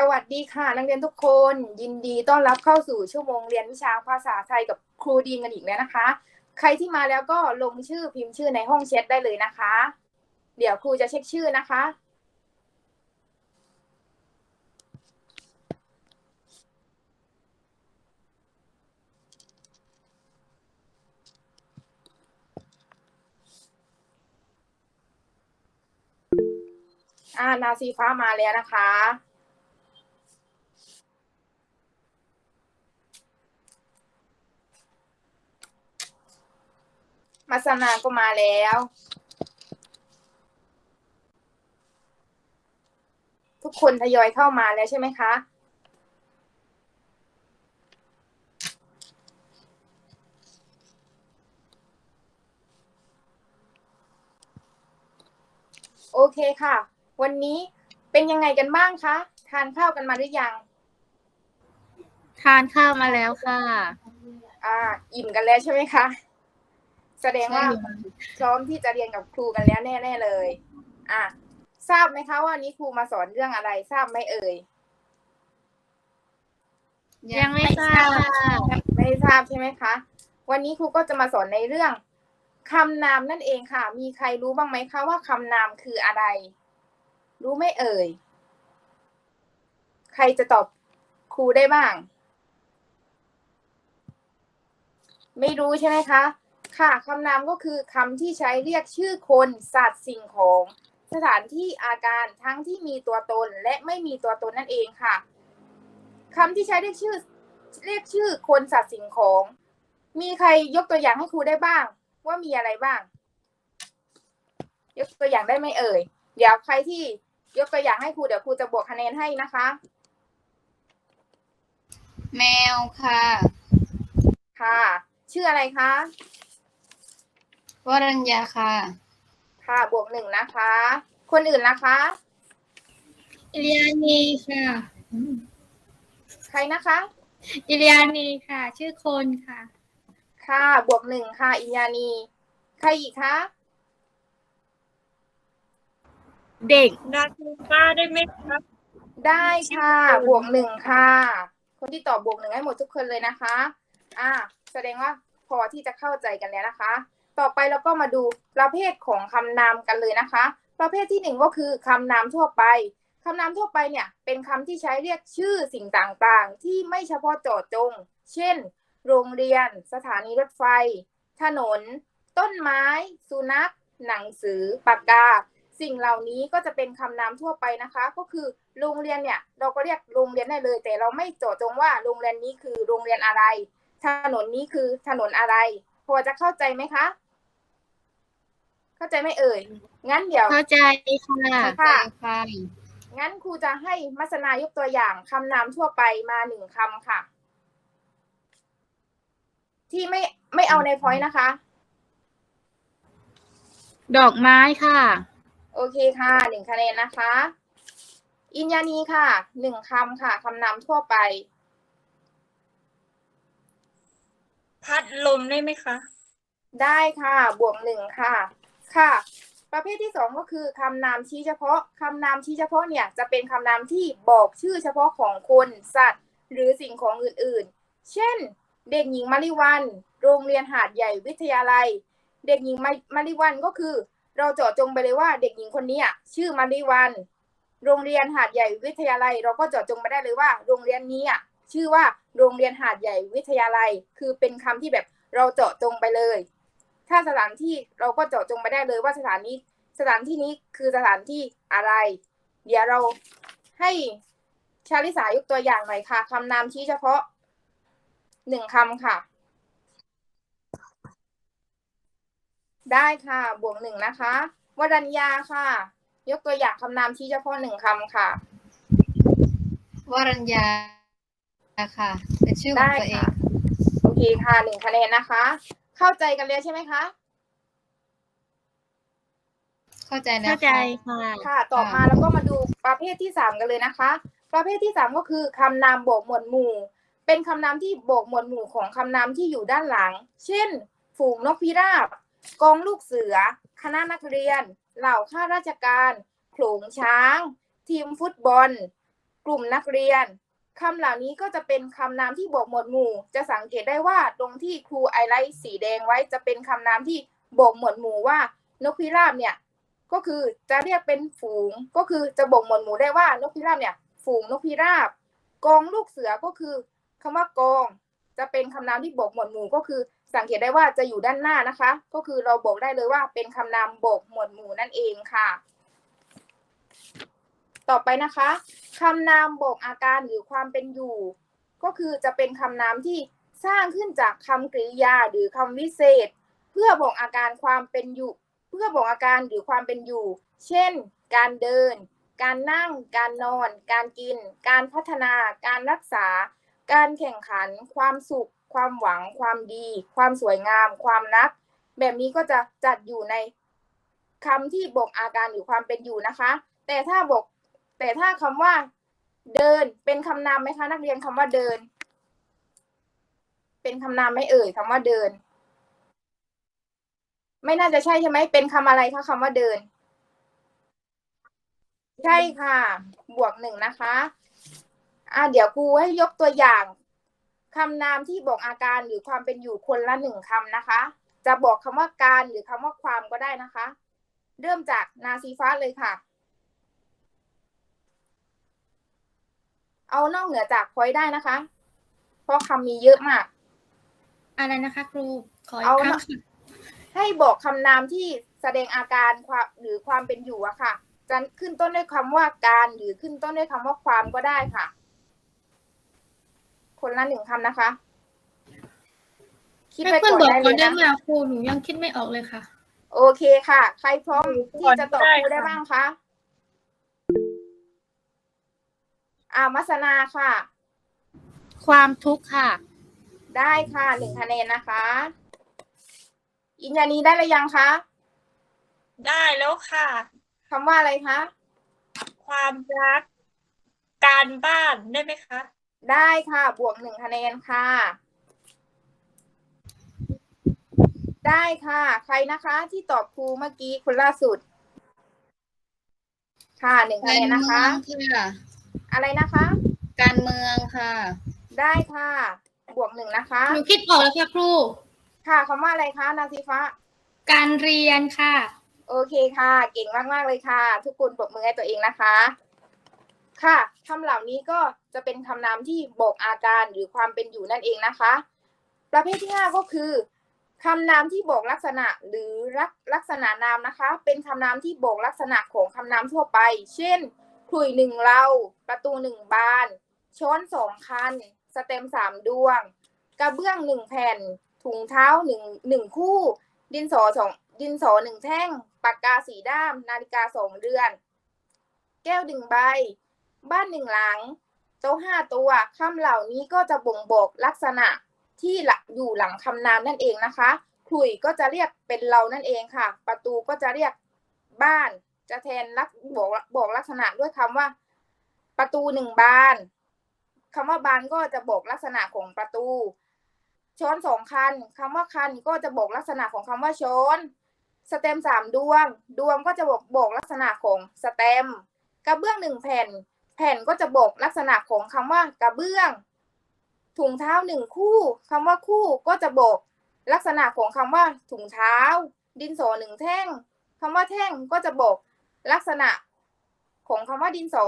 สวัสดีค่ะนักเรียนทุกคน ยินดีต้อนรับเข้าสู่ชั่วโมงเรียนวิชาภาษาไทยกับครูดีนกันอีกแล้วนะคะ ใครที่มาแล้วก็ลงชื่อพิมพ์ชื่อในห้องแชทได้เลยนะคะ เดี๋ยวครูจะเช็คชื่อนะคะ อ่านาซีฟ้ามาแล้วนะคะ มาสนาก็มาแล้ว ทุกคนทยอยเข้ามาแล้วใช่ไหมคะโอเคค่ะ วันนี้เป็นยังไงกันบ้างคะ ทานข้าวกันมาหรือยัง ทานข้าวมาแล้วค่ะ อ่า อิ่มกันแล้วใช่ไหมคะ แสดงว่าพร้อมที่จะเรียนกับครูกันแล้วแน่ ๆเลย อะทราบไหมคะว่าวันนี้ครูมาสอนเรื่องอะไร ทราบไหมเอ่ยยังไม่ทราบค่ะไม่ทราบใช่ไหมคะ วันนี้ครูก็จะมาสอนในเรื่องคำนามนั่นเองค่ะ มีใครรู้บ้างไหมคะว่าคำนามคืออะไร รู้ไหมเอ่ย ใครจะตอบครูได้บ้าง ไม่รู้ใช่ไหมคะ ค่ะคำนามก็คือคำที่ใช้เรียกชื่อคนสัตว์สิ่งของ สถานที่อาการทั้งที่มีตัวตนและไม่มีตัวตนนั่นเองค่ะคำที่ใช้เรียกชื่อเรียกชื่อคนสัตว์สิ่งของ มีใครยกตัวอย่างให้ครูได้บ้าง ว่ามีอะไรบ้าง ยกตัวอย่างได้ไหมเอ่ย เดี๋ยวใครที่ยกตัวอย่างให้ครูเดี๋ยวครูจะบวกคะแนนให้นะคะ แมวค่ะ ค่ะ ชื่ออะไรคะ วรัญญาค่ะ ค่ะ บวกหนึ่งนะคะ คนอื่นนะคะ อิเลียานีค่ะ ใครนะคะ อิเลียานีค่ะ ชื่อคนค่ะ ค่ะ บวกหนึ่งค่ะ อิญานี ใครอีกคะ เด็กนาคูป้าได้ไหมครับ ได้ค่ะ บวกหนึ่งค่ะ คนที่ตอบบวกหนึ่งให้หมดทุกคนเลยนะคะ อ่า แสดงว่าพอที่จะเข้าใจกันแล้วนะคะ ต่อไปเราก็มาดูประเภทของคำนามกันเลยนะคะ ประเภทที่หนึ่งก็คือคำนามทั่วไปคำนามทั่วไปเนี่ยเป็นคำที่ใช้เรียกชื่อสิ่งต่างๆ ที่ไม่เฉพาะเจาะจง เช่น โรงเรียน สถานีรถไฟ ถนน ต้นไม้ สุนัข หนังสือ ปากกา สิ่งเหล่านี้ก็จะเป็นคำนามทั่วไปนะคะ ก็คือโรงเรียนเนี่ยเราก็เรียกโรงเรียนได้เลย แต่เราไม่เจาะจงว่าโรงเรียนนี้คือโรงเรียนอะไร ถนนนี้คือถนนอะไร พอจะเข้าใจไหมคะ เข้าใจไหมเอ่ย งั้นเดี๋ยวเข้าใจค่ะค่ะค่ะงั้นครูจะให้มัสนายกตัวอย่างคำนามทั่วไปมาหนึ่งคำค่ะ ที่ไม่ไม่เอาในพอยต์นะคะ ดอกไม้ค่ะ โอเคค่ะหนึ่งคะแนนนะคะ อินยานีค่ะหนึ่งคำค่ะคำนามทั่วไป พัดลมได้ไหมคะ ได้ค่ะ บวกหนึ่งค่ะ ค่ะ ประเภทที่สองก็คือคำนามชี้เฉพาะคำนามชี้เฉพาะเนี่ยจะเป็นคำนามที่บอกชื่อเฉพาะของคนสัตว์ หรือสิ่งของอื่นๆ เช่น เด็กหญิงมาริวัน โรงเรียนหาดใหญ่วิทยาลัย เด็กหญิงมาริวันก็คือ เราเจาะจงไปเลยว่าเด็กหญิงคนนี้อะชื่อมาริวัน โรงเรียนหาดใหญ่วิทยาลัย เราก็เจาะจงไปได้เลยว่า โรงเรียนนี้อะชื่อว่าโรงเรียนหาดใหญ่วิทยาลัย คือเป็นคำที่แบบเราเจาะจงไปเลย ถ้าสถานที่เราก็เจาะจงไปได้เลยว่าสถานนี้สถานที่นี้คือสถานที่อะไร เดี๋ยวเราให้ชาลิสายกตัวอย่างหน่อยค่ะคำนามชี้เฉพาะหนึ่งคำค่ะ ได้ค่ะ บวกหนึ่งนะคะวรัญญาค่ะ ยกตัวอย่างคำนามชี้เฉพาะหนึ่งคำค่ะวรัญญาค่ะเป็นชื่อของตัวเองได้ค่ะโอเคค่ะหนึ่งคะแนนนะคะ เข้าใจกันแล้วใช่ไหมคะ เข้าใจแล้วเข้าใจค่ะค่ะค่ะ ต่อมาแล้วก็มาดูประเภทที่สามกันเลยนะคะ ประเภทที่สามก็คือคำนามโบกหมวดหมู่ เป็นคำนามที่โบกหมวดหมู่ของคำนามที่อยู่ด้านหลัง เช่น ฝูงนกพิราบ กองลูกเสือ คณะนักเรียน เหล่าข้าราชการโขลงช้าง ทีมฟุตบอล กลุ่มนักเรียน คำเหล่านี้ก็จะเป็นคำนามที่บอกหมวดหมู่ จะสังเกตได้ว่าตรงที่ครูไอไลท์สีแดงไว้จะเป็นคำนามที่บอกหมวดหมู่ว่า นกพิราบเนี่ยก็คือจะเรียกเป็นฝูงก็คือจะบอกหมวดหมู่ได้ว่านกพิราบเนี่ย ฝูงนกพิราบ กองลูกเสือก็คือคำว่ากอง จะเป็นคำนามที่บอกหมวดหมู่ก็คือ สังเกตได้ว่าจะอยู่ด้านหน้านะคะ ก็คือเราบอกได้เลยว่าเป็นคำนามบอกหมวดหมู่นั่นเองค่ะ ต่อไปนะคะคำนามบอกอาการหรือความเป็นอยู่ ก็คือจะเป็นคำนามที่สร้างขึ้นจากคำกริยาหรือคำวิเศษ เพื่อบอกอาการความเป็นอยู่ เพื่อบอกอาการหรือความเป็นอยู่ เช่น การเดิน การนั่ง การนอน การกิน การพัฒนา การรักษา การแข่งขัน ความสุข ความหวัง ความดี ความสวยงาม ความรัก แบบนี้ก็จะจัดอยู่ในคำที่บอกอาการหรือความเป็นอยู่นะคะ แต่ถ้าบอก แต่ถ้าคำว่าเดินเป็นคำนามไหมคะ นักเรียนคำว่าเดิน เป็นคำนามไม่เอ่ยคำว่าเดิน ไม่น่าจะใช่ใช่ไหมเป็นคำอะไรคะคำว่าเดิน ใช่ค่ะ บวกหนึ่งนะคะอ่าเดี๋ยวครูให้ยกตัวอย่างคำนามที่บอกอาการหรือความเป็นอยู่คนละหนึ่งคำนะคะ จะบอกคำว่าการหรือคำว่าความก็ได้นะคะ เริ่มจากนาซีฟ้าเลยค่ะ เอานอกเหนือจากพอยได้นะคะ เพราะคำมีเยอะมาก อะไรนะคะ ครูขออีเอากครั้งละค่ะให้บอกคำนามที่แสดงอาการความหรือความเป็นอยู่อะค่ะ จะขึ้นต้นด้วยคำว่าการหรือขึ้นต้นด้วยคำว่าความก็ได้ค่ะ คนละหนึ่งคำนะคะ คิดให้ไปเพื่อนก่อนบอกได้ก่อนเลได้ยไหมนะอะครูหนูยังคิดไม่ออกเลยค่ะ โอเคค่ะ ใครพร้อมที่จะตอบครูได้บ้างคะ อ่ามัสนาค่ะ ความทุกข์ค่ะ ได้ค่ะหนึ่งคะแนนนะคะ อินยานีได้หรือยังคะได้แล้วค่ะคำว่าอะไรคะความรักการบ้านได้ไหมคะ ได้ค่ะ บวกหนึ่งคะแนนค่ะ ได้ค่ะ ใครนะคะ ที่ตอบครูเมื่อกี้คนล่าสุด ค่ะหนึ่งคะแนนนะคะ ค่ะ อะไรนะคะ การเมืองค่ะ ได้ค่ะ บวกหนึ่งนะคะ หนูคิดออกแล้วค่ะครู ค่ะคำว่าอะไรคะนาซีฟ้า การเรียนค่ะ โอเคค่ะ เก่งมากๆเลยค่ะ ทุกคนปรบมือให้ตัวเองนะคะ ค่ะคำเหล่านี้ก็จะเป็นคำนามที่บอกอาการหรือความเป็นอยู่นั่นเองนะคะ ประเภทที่ห้าก็คือคำนามที่บอกลักษณะหรือลักลักษณะนามนะคะ เป็นคำนามที่บอกลักษณะของคำนามทั่วไป เช่น ขลุยหนึ่งเรา ประตูหนึ่งบาน ช้อนสองคัน สเต็มสามดวง กระเบื้องหนึ่งแผ่น ถุงเท้าหนึ่งหนึ่งคู่ ดินสอสองดินสอหนึ่งแท่ง ปากกาสีด้าม นาฬิกาสองเรือน แก้วหนึ่งใบ บ้านหนึ่งหลัง โต๊ะห้าตัวคำเหล่านี้ก็จะบ่งบอกลักษณะที่หลักอยู่หลังคำนามนั่นเองนะคะขลุยก็จะเรียกเป็นเรานั่นเองค่ะ ประตูก็จะเรียกบ้าน จะแทนลักบอกบอกลักษณะด้วยคำว่า ประตูหนึ่งบานคำว่าบานก็จะบอกลักษณะของประตู ช้อนสองคันคำว่าคันก็จะบอกลักษณะของคำว่าช้อนสเต็มสามดวง ดวงก็จะบอกบอกลักษณะของสเต็มกระเบื้องหนึ่งแผ่น แผ่นก็จะบอกลักษณะของคำว่ากระเบื้อง ถุงเท้าหนึ่งคู่คำว่าคู่ก็จะบอกลักษณะของคำว่าถุงเท้า ดินสอหนึ่งแท่งคำว่าแท่งก็จะบอก ลักษณะของคำว่าดินสอ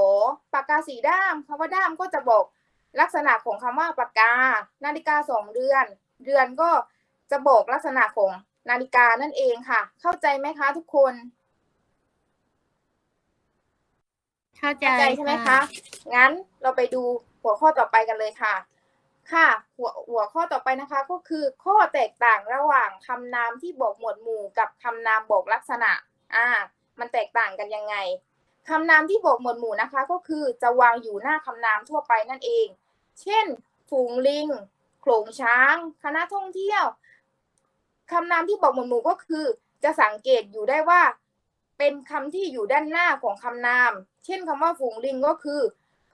ปากกาสีด้ามคำว่าด้ามก็จะบอกลักษณะของคำว่าปากกา นาฬิกาสองเรือน เรือนก็จะบอกลักษณะของนาฬิกานั่นเองค่ะ เข้าใจไหมคะทุกคนเข้าใจเข้าใจใช่ไหมคะ งั้นเราไปดูหัวข้อต่อไปกันเลยค่ะ ค่ะ หัวหัวข้อต่อไปนะคะ ก็คือข้อแตกต่างระหว่างคำนามที่บอกหมวดหมู่กับคำนามบอกลักษณะ อ่า มันแตกต่างกันยังไงคำนามที่บอกหมวดหมู่นะคะ ก็คือจะวางอยู่หน้าคำนามทั่วไปนั่นเอง เช่น ฝูงลิงโขลงช้าง คณะท่องเที่ยวคำนามที่บอกหมวดหมู่ก็คือ จะสังเกตอยู่ได้ว่า เป็นคำที่อยู่ด้านหน้าของคำนาม เช่นคำว่าฝูงลิงก็คือ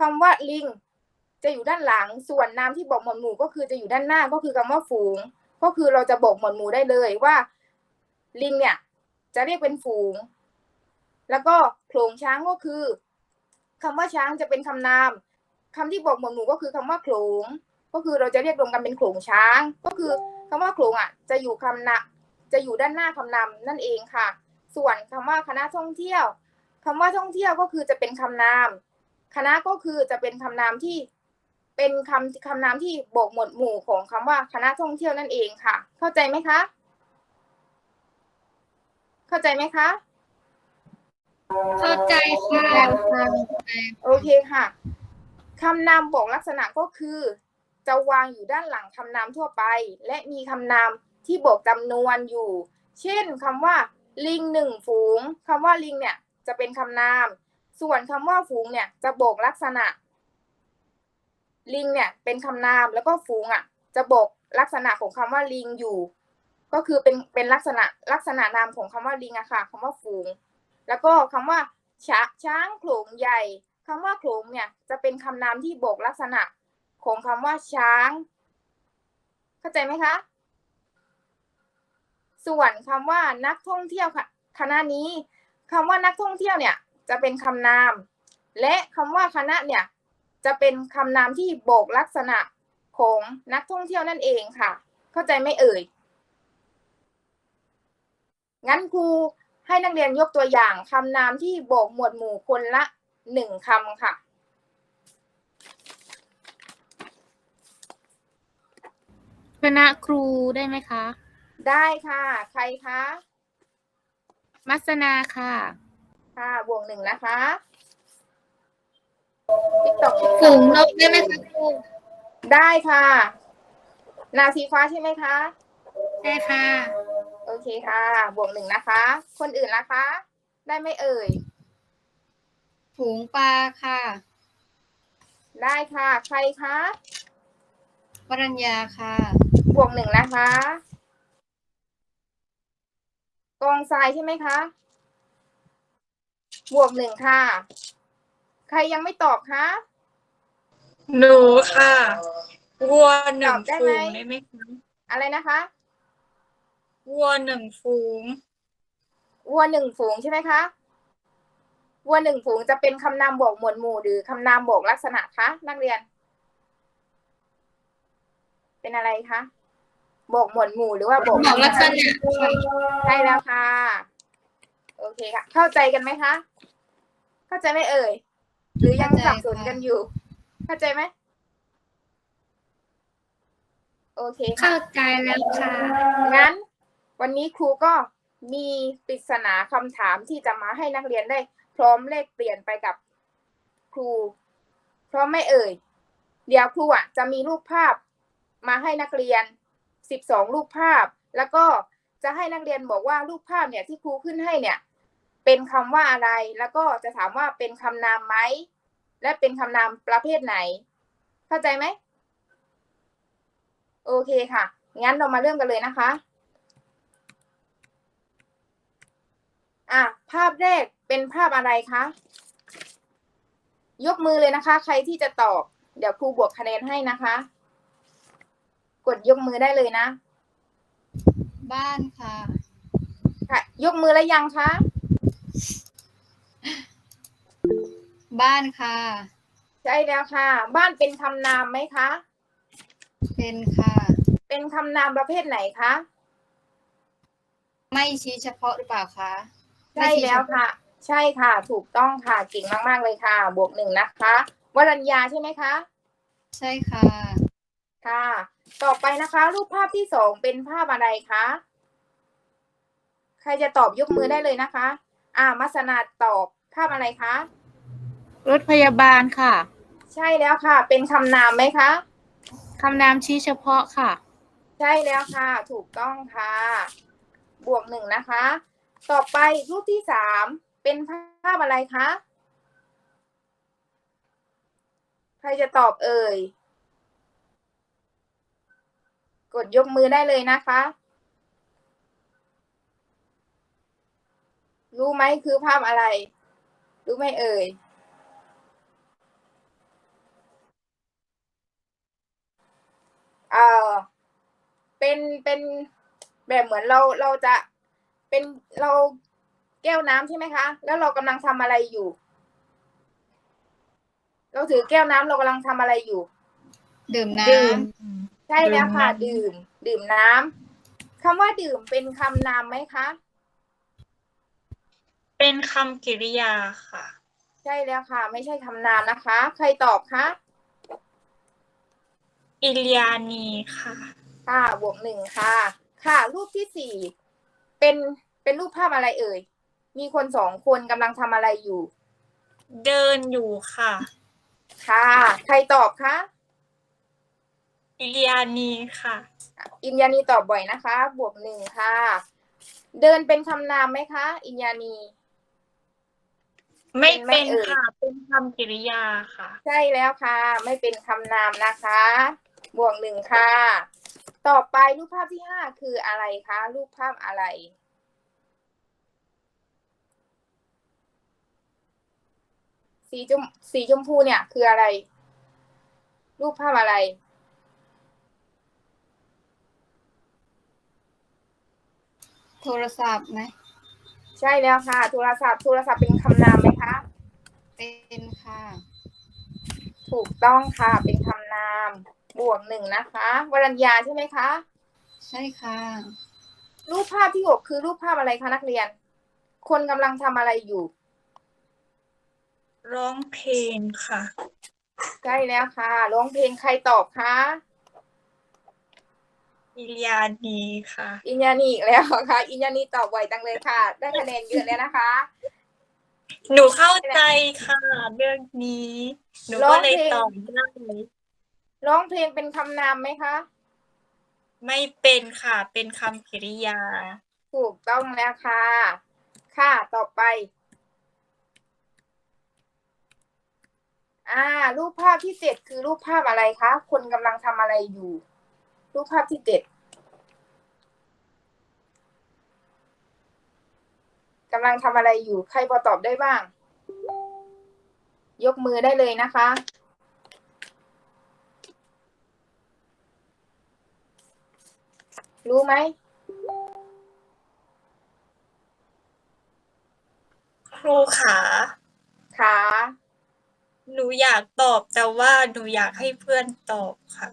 คำว่าลิง จะอยู่ด้านหลัง ส่วนนามที่บอกหมวดหมู่ก็คือจะอยู่ด้านหน้าก็คือคำว่าฝูง ก็คือเราจะบอกหมวดหมู่ได้เลยว่า ลิงเนี่ยจะเรียกเป็นฝูง แล้วก็โขลงช้างก็คือคำว่าช้างจะเป็นคำนามคำที่บอกหมวดหมู่ก็คือคำว่าโขลง ก็คือเราจะเรียกรวมกันเป็นโขลงช้าง ก็คือคำว่าโขลงอะ จะอยู่คำนะจะอยู่ด้านหน้าคำนำนั่นเองค่ะ ส่วนคำว่าคณะท่องเที่ยวคำว่าท่องเที่ยวก็คือจะเป็นคำนาม คณะก็คือจะเป็นคำนามที่เป็นคำคำนามที่บอกหมวดหมู่ของคำว่าคณะท่องเที่ยวนั่นเองค่ะ เข้าใจไหมคะ เข้าใจไหมคะ เข้าใจค่ะโอเคค่ะคำนามบอกลักษณะก็คือ จะวางอยู่ด้านหลังคำนามทั่วไป และมีคำนามที่บอกจำนวนอยู่ เช่นคำว่า ลิงหนึ่งฝูงคำว่าลิงเนี่ยจะเป็นคำนาม ส่วนคำว่าฝูงเนี่ยจะบอกลักษณะ ลิงเนี่ยเป็นคำนามแล้วก็ฝูงอะ จะบอกลักษณะของคำว่าลิงอยู่ ก็คือเป็นเป็นลักษณะลักษณะนามของคำว่าลิงอะค่ะคำว่าฝูง แล้วก็คำว่าช,ช้างโขลงใหญ่คำว่าโขลงเนี่ยจะเป็นคำนามที่บอกลักษณะของคำว่าช้าง เข้าใจไหมคะ ส่วนคำว่านักท่องเที่ยวคะคณะนี้คำว่านักท่องเที่ยวเนี่ยจะเป็นคำนาม และคำว่าคณะเนี่ยจะเป็นคำนามที่บอกลักษณะของนักท่องเที่ยวนั่นเองค่ะ เข้าใจไหมเอ่ย งั้นครู ให้นักเรียนยกตัวอย่างคำนามที่บอกหมวดหมู่คนละหนึ่งคำค่ะ คณะครูได้ไหมคะ ได้ค่ะ ใครคะ มัสนาค่ะ ค่ะ บวกหนึ่งนะคะติ๊กตอกฝูงนกได้ไหมคะครู ได้ค่ะ นาสีฟ้าใช่ไหมคะ ได้ค่ะ โอเคค่ะ บวกหนึ่งนะคะ คนอื่นล่ะคะ ได้ไหมเอ่ยฝูงปลาค่ะ ได้ค่ะ ใครคะวรัญญาค่ะ บวกหนึ่งนะคะกองทรายใช่ไหมคะ บวกหนึ่งค่ะ ใครยังไม่ตอบคะ หนูค่ะวัวหนึ่งตอบได้ไหม ฝูงได้ไหมคะอะไรนะคะ วัวหนึ่งฝูง วัวหนึ่งฝูงใช่ไหมคะ วัวหนึ่งฝูงจะเป็นคำนามบอกหมวดหมู่หรือคำนามบอกลักษณะคะนักเรียน เป็นอะไรคะบอกหมวดหมู่หรือว่าบอกบอกลักษณะค่ะใช่แล้วค่ะ โอเคค่ะ เข้าใจกันไหมคะ เข้าใจไหมเอ่ย หรือยังสับสนกันอยู่ เข้าใจไหมโอเคค่ะเข้าใจแล้วค่ะ งั้น วันนี้ครูก็มีปริศนาคำถามที่จะมาให้นักเรียนได้ พร้อมเลขเปลี่ยนไปกับครูพร้อมไม่เอ่ย เดี๋ยวครูอะจะมีรูปภาพมาให้นักเรียน 12 รูปภาพ แล้วก็จะให้นักเรียนบอกว่ารูปภาพเนี่ยที่ครูขึ้นให้เนี่ย เป็นคำว่าอะไร แล้วก็จะถามว่าเป็นคำนามไหม และเป็นคำนามประเภทไหน เข้าใจไหม โอเคค่ะ งั้นเรามาเริ่มกันเลยนะคะ อะภาพแรกเป็นภาพอะไรคะ ยกมือเลยนะคะ ใครที่จะตอบ เดี๋ยวครูบวกคะแนนให้นะคะ กดยกมือได้เลยนะ บ้านค่ะ ค่ะ ยกมือแล้วยังคะ บ้านค่ะ ใช่แล้วค่ะ บ้านเป็นคำนามไหมคะ เป็นค่ะ เป็นคำนามประเภทไหนคะ ไม่ชี้เฉพาะหรือเปล่าคะ ใช่แล้วค่ะ ใช่ค่ะ ถูกต้องค่ะเก่งมาก ๆ เลยค่ะ บวกหนึ่งนะคะวรัญญาใช่ไหมคะ ใช่ค่ะ ค่ะ ต่อไปนะคะ รูปภาพที่สองเป็นภาพอะไรคะใครจะตอบยกมือได้เลยนะคะ อ่ามัสนาตอบภาพอะไรคะ รถพยาบาลค่ะ ใช่แล้วค่ะ เป็นคำนามไหมคะคำนามชี้เฉพาะค่ะ ใช่แล้วค่ะ ถูกต้องค่ะ บวกหนึ่งนะคะ ต่อไปรูปที่สามเป็นภาพอะไรคะ ใครจะตอบเอ่ย กดยกมือได้เลยนะคะ รู้ไหมคือภาพอะไร รู้ไหมเอ่ยเอ่อเป็นเป็นแบบเหมือนเราเราจะ เป็นเราแก้วน้ำใช่ไหมคะ แล้วเรากำลังทำอะไรอยู่ เราถือแก้วน้ำเรากำลังทำอะไรอยู่ ดื่มน้ดื่มใช่แล้วค่ะ ดื่ดื่มมน้ำดื่มน้ำคำว่าดื่มเป็นคำนามไหมคะ เป็นคำกริยาค่ะ ใช่แล้วค่ะ ไม่ใช่คำนามนะคะ ใครตอบคะอิเลียานีค่ะ ค่ะบวกหนึ่งค่ะ ค่ะ รูปที่สี่เป็น เป็นรูปภาพอะไรเอ่ย มีคนสองคนกำลังทำอะไรอยู่ เดินอยู่ค่ะค่ะ ใครตอบคะอิเลียานีค่ะ อินยานีตอบบ่อยนะคะ บวกหนึ่งค่ะ เดินเป็นคำนามไหมคะ อินยานี ไม่เป็นไหมเป็นเอ่ย ค่ะ เป็นคำกริยาค่ะ ใช่แล้วค่ะ ไม่เป็นคำนามนะคะ บวกหนึ่งค่ะ ต่อไปรูปภาพที่ห้าคืออะไรคะ รูปภาพอะไร สีชมสีชมพูเนี่ย คืออะไร รูปภาพอะไรำโทรศัพท์ไหมใช่แล้วค่ะ โทรศัพท์โทรศัพท์เป็นคำนามไหมคะ เป็นค่ะ ถูกต้องค่ะ เป็นคำนาม บวกหนึ่งนะคะวรัญญาใช่ไหมคะ ใช่ค่ะ รูปภาพที่หกคือรูปภาพอะไรคะนักเรียน คนกำลังทำอะไรอยู่ ร้องเพลงค่ะ ใช่แล้วค่ะ ร้องเพลงใครตอบคะอิเลียานีค่ะ อินยานีอีกแล้วค่ะ อินยานีตอบไวจังเลยค่ะ ได้คะแนนเยอะเลยนะคะ หนูเข้าใจค่ะ เรื่องนี้ หนูก็เลยร้องเพลงตอบได้ร้องเพลงเป็นคำนามไหมคะ ไม่เป็นค่ะ เป็นคำกริยา ถูกต้องแล้วค่ะ ค่ะ ต่อไป อ่า รูปภาพที่เจ็ดคือรูปภาพอะไรคะ คนกำลังทำอะไรอยู่ รูปภาพที่เจ็ดกำลังทำอะไรอยู่ ใครพอตอบได้บ้าง ยกมือได้เลยนะคะ รู้ไหมครูขาขา หนูอยากตอบแต่ว่าหนูอยากให้เพื่อนตอบค่ะ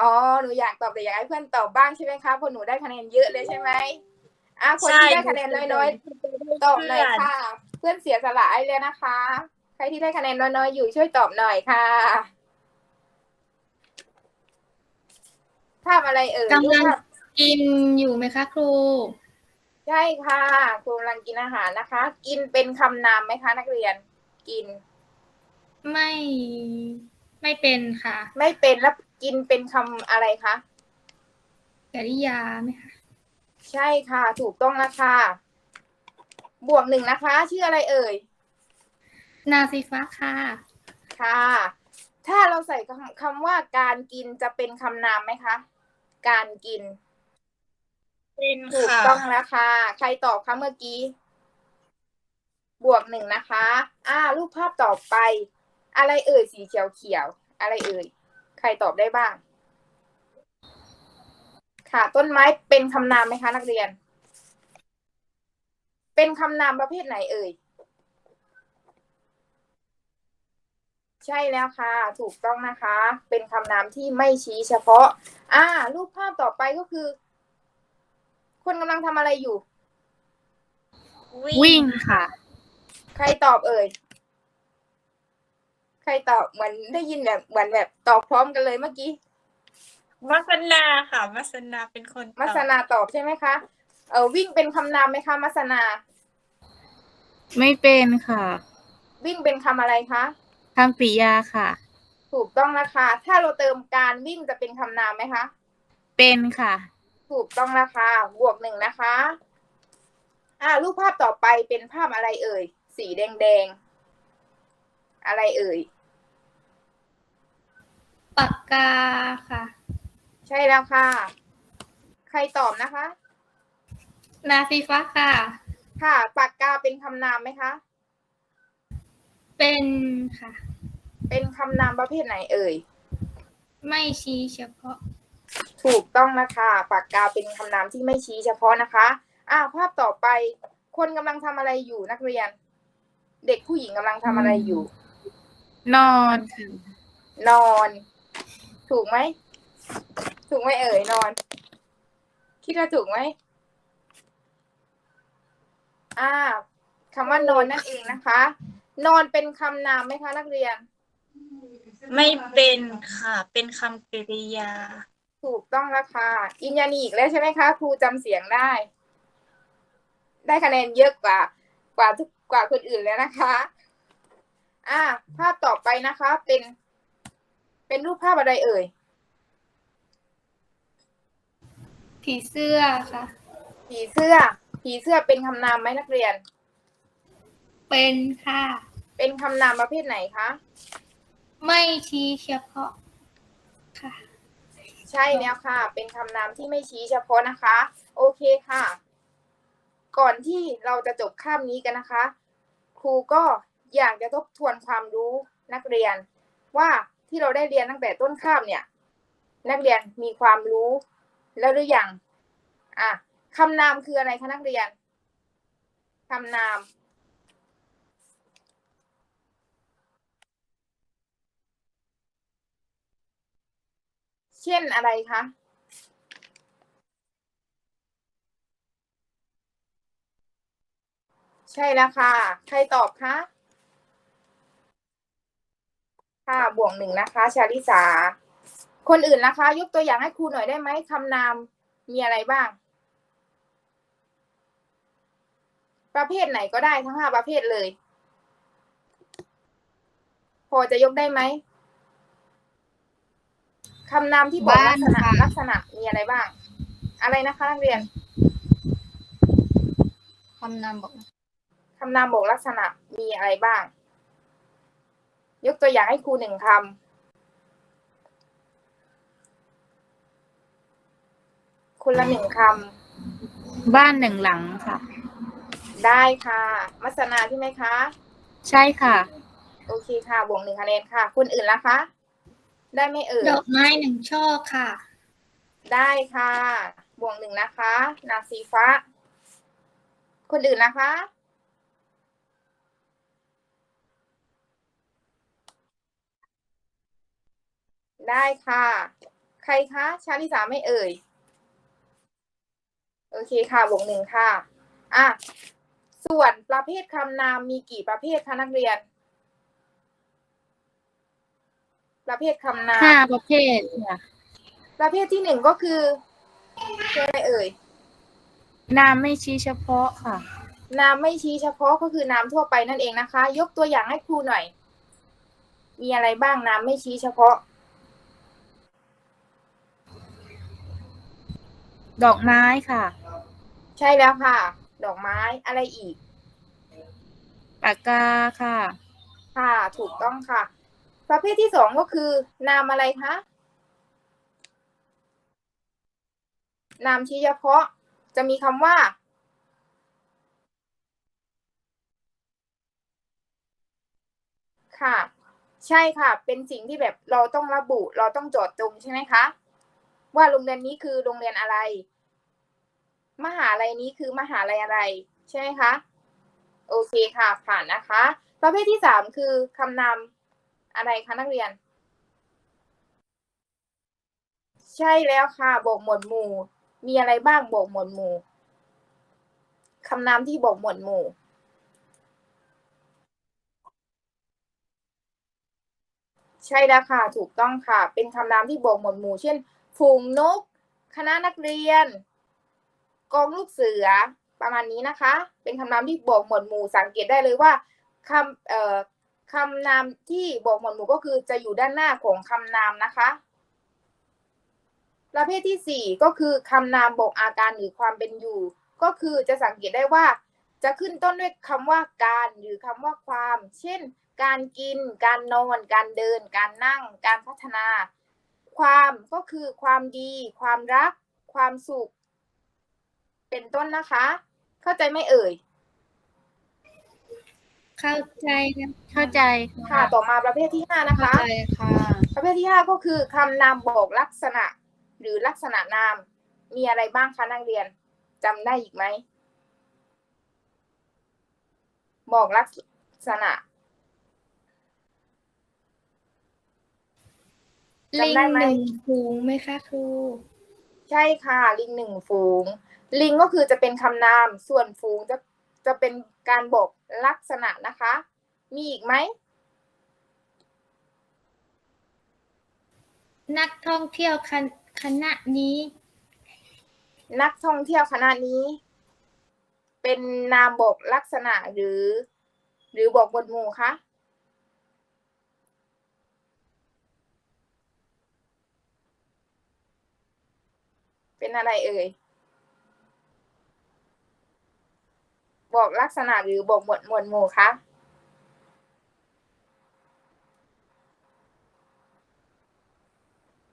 อ๋อ หนูอยากตอบแต่อยากให้เพื่อนตอบบ้างใช่ไหมคะเพราะหนูได้คะแนนเยอะเลยใช่ไหมอะคนที่ได้คะแนนน้อยๆตอบหน่อยค่ะ เพื่อนเสียสละให้เลยนะคะ ใครที่ได้คะแนนน้อยๆอยู่ช่วยตอบหน่อยค่ะภาพอะไรเอ่ยกำลังรูปภาพกินอยู่ไหมคะ ครู ใช่ค่ะ ครูกำลังกินอาหารนะคะ กินเป็นคำนามไหมคะ นักเรียน กิน ไม่ไม่เป็นค่ะ ไม่เป็นแล้วกินเป็นคำอะไรคะ กริยาไหมคะใช่ค่ะ ถูกต้องนะคะ บวกหนึ่งนะคะ ชื่ออะไรเอ่ย นาซีฟ้าค่ะ ค่ะ ถ้าเราใส่คำคำว่าการกินจะเป็นคำนามไหมคะ การกิน เป็นถูกค่ะต้องแล้วค่ะ ใครตอบคะเมื่อกี้ บวกหนึ่งนะคะ อ่า รูปภาพต่อไป อะไรเอ่ยสีเขียวเขียวๆอะไรเอ่ย ใครตอบได้บ้าง ค่ะ ต้นไม้เป็นคำนามไหมคะนักเรียน เป็นคำนามประเภทไหนเอ่ย ใช่แล้วค่ะ ถูกต้องนะคะ เป็นคำนามที่ไม่ชี้เฉพาะ อ่า รูปภาพต่อไปก็คือ คนกำลังทำอะไรอยู่ วิ่งค่ะ ใครตอบเอ่ย ใครตอบเหมือนได้ยินแบบเหมือนแบบตอบพร้อมกันเลยเมื่อกี้มัสนาค่ะ มัสนาเป็นคนตอบมัสนาตอบใช่ไหมคะเออวิ่งเป็นคำนามไหมคะ มัสนา ไม่เป็นค่ะ วิ่งเป็นคำอะไรคะคำกริยาค่ะ ถูกต้องนะคะ ถ้าเราเติมการวิ่งจะเป็นคำนามไหมคะ เป็นค่ะ ถูกต้องนะคะบวกหนึ่งนะคะ อ่ารูปภาพต่อไปเป็นภาพอะไรเอ่ย สีแดงแดงๆอะไรเอ่ย ปากกาค่ะ ใช่แล้วค่ะ ใครตอบนะคะ นาซีฟ้าค่ะ ค่ะ ปากกาเป็นคำนามไหมคะ เป็นค่ะ เป็นคำนามประเภทไหนเอ่ย ไม่ชี้เฉพาะ ถูกต้องนะคะ ปากกาเป็นคำนามที่ไม่ชี้เฉพาะนะคะ อ่า ภาพต่อไปคนกำลังทำอะไรอยู่นักเรียน เด็กผู้หญิงกำลังทำอะไรอยู่ นอนค่ะ นอน ถูกไหม ถูกไหมเอ่ยนอน คิดว่าถูกไหม อ่าคำว่านอนนั่นเองนะคะ นอนเป็นคำนามไหมคะนักเรียน ไม่เป็นค่ะ เป็นคำกริยา ถูกต้องแล้วค่ะ อินยานีอีกแล้วใช่ไหมคะ ครูจำเสียงได้ ได้คะแนนเยอะกว่า กว่าทุกกว่าคนอื่นแล้วนะคะ อ่าภาพต่อไปนะคะ เป็น เป็นรูปภาพอะไรเอ่ย ผีเสื้อค่ะ ผีเสื้อ ผีเสื้อเป็นคำนามไหมนักเรียน เป็นค่ะ เป็นคำนามประเภทไหนคะ ไม่ชี้เฉพาะค่ะ ใช่แล้วค่ะ เป็นคำนามที่ไม่ชี้เฉพาะนะคะ โอเคค่ะ ก่อนที่เราจะจบคาบนี้กันนะคะ ครูก็อยากจะทบทวนความรู้นักเรียนว่า ที่เราได้เรียนตั้งแต่ต้นคาบเนี่ย นักเรียนมีความรู้แล้วหรือยังอะคำนามคืออะไรคะนักเรียนคำนามเช่นอะไรคะ ใช่แล้วค่ะ ใครตอบคะ ค่ะบวกหนึ่งนะคะ ชาลิสา คนอื่นนะคะ ยกตัวอย่างให้ครูหน่อยได้ไหมคำนามมีอะไรบ้าง ประเภทไหนก็ได้ทั้งห้าประเภทเลย พอจะยกได้ไหมคำนามที่บอกลักษณะบ้านค่ะลักษณะมีอะไรบ้าง อะไรนะคะนักเรียนคำนามบอกคำนามบอกลักษณะมีอะไรบ้าง ยกตัวอย่างให้ครูหนึ่งคำคุณละหนึ่งคบ้านหนึ่งหลังค่ะำได้ค่ะ มัสนาใช่ไหมคะ ใช่ค่ะ โอเคค่ะ บวกหนึ่งคะแนนค่ะคุณอื่นละคะ ได้ไหมเอ่ยดอกไม้หนึ่งช่อค่ะ ได้ค่ะ บวกหนึ่งนะคะ นาซีฟ้า คนอื่นนะคะ ได้ค่ะ ใครคะชาลิสาไม่เอ่ย โอเคค่ะบวกหนึ่งค่ะ อะ ส่วนประเภทคำนามมีกี่ประเภทคะนักเรียน ประเภทคำนามห้าประเภทค่ะประเภทที่หนึ่งก็คือคืออะไรเอ่ย นามไม่ชี้เฉพาะค่ะ นามไม่ชี้เฉพาะก็คือนามทั่วไปนั่นเองนะคะ ยกตัวอย่างให้ครูหน่อย มีอะไรบ้างนามไม่ชี้เฉพาะ ดอกไม้ค่ะ ใช่แล้วค่ะ ดอกไม้อะไรอีก ปากกาค่ะ ค่ะ ถูกต้องค่ะ ประเภทที่สองก็คือนามอะไรคะนามชี้เฉพาะจะมีคำว่า ค่ะ ใช่ค่ะ เป็นสิ่งที่แบบเราต้องระบุ เราต้องจดจงใช่ไหมคะ ว่าโรงเรียนนี้คือโรงเรียนอะไร มหาลัยนี้คือมหาลัยอะไร ใช่ไหมคะ โอเคค่ะ ผ่านนะคะ ประเภทที่สามคือคำนามอะไรคะนักเรียน ใช่แล้วค่ะบอกหมวดหมู่ มีอะไรบ้างบอกหมวดหมู่คำนามที่บอกหมวดหมู่ใช่แล้วค่ะ ถูกต้องค่ะ เป็นคำนามที่บอกหมวดหมู่ เช่น ฝูงนก คณะนักเรียน กองลูกเสือประมาณนี้นะคะ เป็นคำนามที่บอกหมวดหมู่สังเกตได้เลยว่าคำเอ่อคำนามที่บอกหมวดหมู่ก็คือจะอยู่ด้านหน้าของคำนามนะคะ ประเภทที่สี่ก็คือคำนามบอกอาการหรือความเป็นอยู่ ก็คือจะสังเกตได้ว่า จะขึ้นต้นด้วยคำว่าการหรือคำว่าความ เช่น การกิน การนอน การเดิน การนั่ง การพัฒนา ความก็คือความดี ความรัก ความสุข เป็นต้นนะคะ เข้าใจไหมเอ่ย เข้าใจนะเข้าใจค่ะ ต่อมาประเภทที่ห้านะเข้าคะใจค่ะ ประเภทที่ห้าก็คือคำนามบอกลักษณะ หรือลักษณะนาม มีอะไรบ้างคะนักเรียนจำได้อีกไหมบอกลักษณะ ลิงจำได้ไหมหนึ่งฝูงไหมคะครู ใช่ค่ะ ลิงหนึ่งฝูง ลิงก็คือจะเป็นคำนาม ส่วนฝูงจะจะเป็นการบอกลักษณะนะคะ มีอีกไหม นักท่องเที่ยวคณคณะนี้ นักท่องเที่ยวคณะนี้ เป็นนามบอกลักษณะหรือ หรือบอกบทหมู่คะ เป็นอะไรเอ่ย บอกลักษณะหรือบอกหมวดหมวดหมู่คะ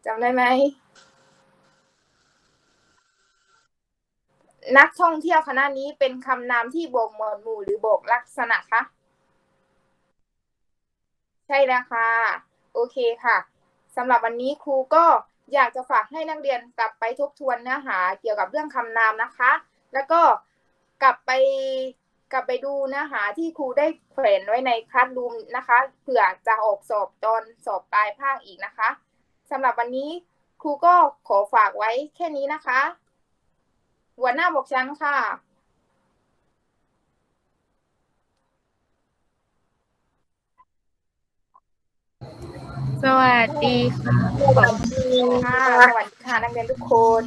จำได้ไหม นักท่องเที่ยวคณะนี้เป็นคำนามที่บอกหมวดหมู่หรือบอกลักษณะคะ ใช่แล้วค่ะ โอเคค่ะสำหรับวันนี้ครูก็ อยากจะฝากให้นักเรียนกลับไปทบทวนเนื้อหาเกี่ยวกับเรื่องคำนามนะคะ แล้วก็กลับไปกลับไปดูเนื้อหาที่ครูได้แขวนไว้ในคลาสรูมนะคะเผื่อจะออกสอบตอนสอบปลายภาคอีกนะคะสำหรับวันนี้ครูก็ขอฝากไว้แค่นี้นะคะ หัวหน้าบอกชั้นค่ะ สวัสดีค่ะ สวัสดีค่ะ สวัสดีค่ะนักเรียนทุกคน